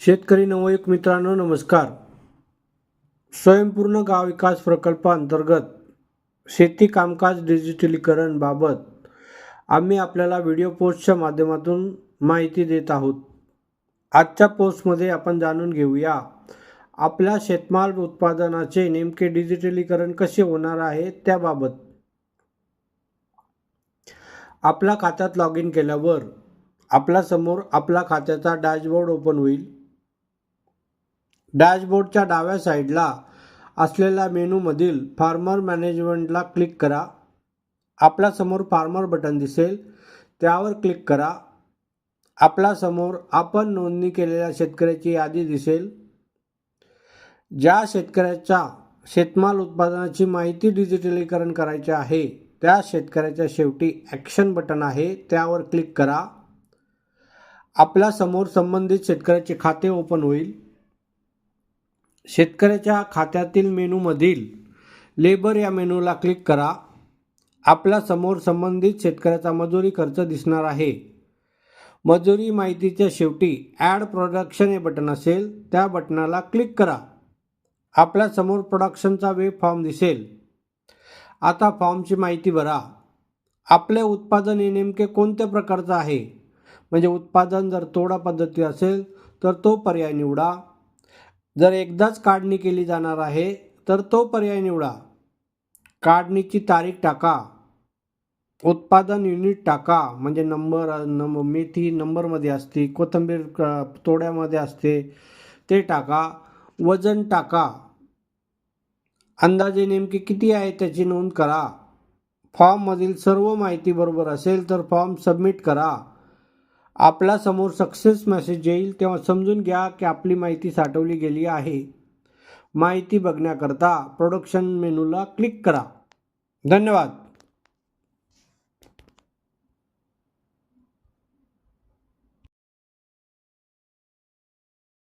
शेतकरी नवयुक मित्रांनो नमस्कार. स्वयंपूर्ण गाव विकास प्रकल्पाअंतर्गत शेती कामकाज डिजिटलीकरण बाबत आम्ही आपल्याला व्हिडिओ पोस्टच्या माध्यमातून माहिती देत आहोत. आजच्या पोस्टमध्ये आपण जाणून घेऊया आपल्या शेतमाल उत्पादनाचे नेमके डिजिटलीकरण कसे होणार आहे त्याबाबत. आपल्या खात्यात लॉग इन केल्यावर आपल्यासमोर आपला खात्याचा डॅशबोर्ड ओपन होईल. डॅशबोर्डच्या डाव्या साईडला असलेल्या मेनूमधील फार्मर मॅनेजमेंटला क्लिक करा. आपल्यासमोर फार्मर बटन दिसेल. त्यावर क्लिक करा. आपल्यासमोर आपण नोंदणी केलेल्या शेतकऱ्याची यादी दिसेल. ज्या शेतकऱ्याच्या शेतमाल उत्पादनाची माहिती डिजिटलीकरण करायची आहे त्या शेतकऱ्याच्या शेवटी ॲक्शन बटन आहे त्यावर क्लिक करा. आपल्यासमोर संबंधित शेतकऱ्याचे खाते ओपन होईल. शेतकऱ्याच्या खात्यातील मेनूमधील लेबर या मेनूला क्लिक करा. आपल्यासमोर संबंधित शेतकऱ्याचा मजुरी खर्च दिसणार आहे. मजुरी माहितीच्या शेवटी ॲड प्रोडक्शन हे बटन असेल. त्या बटनाला क्लिक करा. आपल्यासमोर प्रोडक्शनचा वेब फॉर्म दिसेल. आता फॉर्मची माहिती भरा. आपले उत्पादन हे नेमके कोणत्या प्रकारचं आहे? म्हणजे उत्पादन जर तोडा पद्धती असेल तर तो पर्याय निवडा. जर एकदाच काढणी केली जाणार आहे तर तो पर्याय निवडा. काढणीची तारीख टाका. उत्पादन युनिट टाका. म्हणजे नंबर नंब मेथी नंबरमध्ये असते कोथिंबीर क- तोड्यामध्ये असते ते टाका. वजन टाका. अंदाजे नेमके किती आहे त्याची नोंद करा. फॉर्ममधील सर्व माहिती बरोबर असेल तर फॉर्म सबमिट करा. आपल्यासमोर सक्सेस मेसेज येईल तेव्हा समजून घ्या की आपली माहिती साठवली गेली आहे. माहिती बघण्याकरता प्रोडक्शन मेनूला क्लिक करा. धन्यवाद.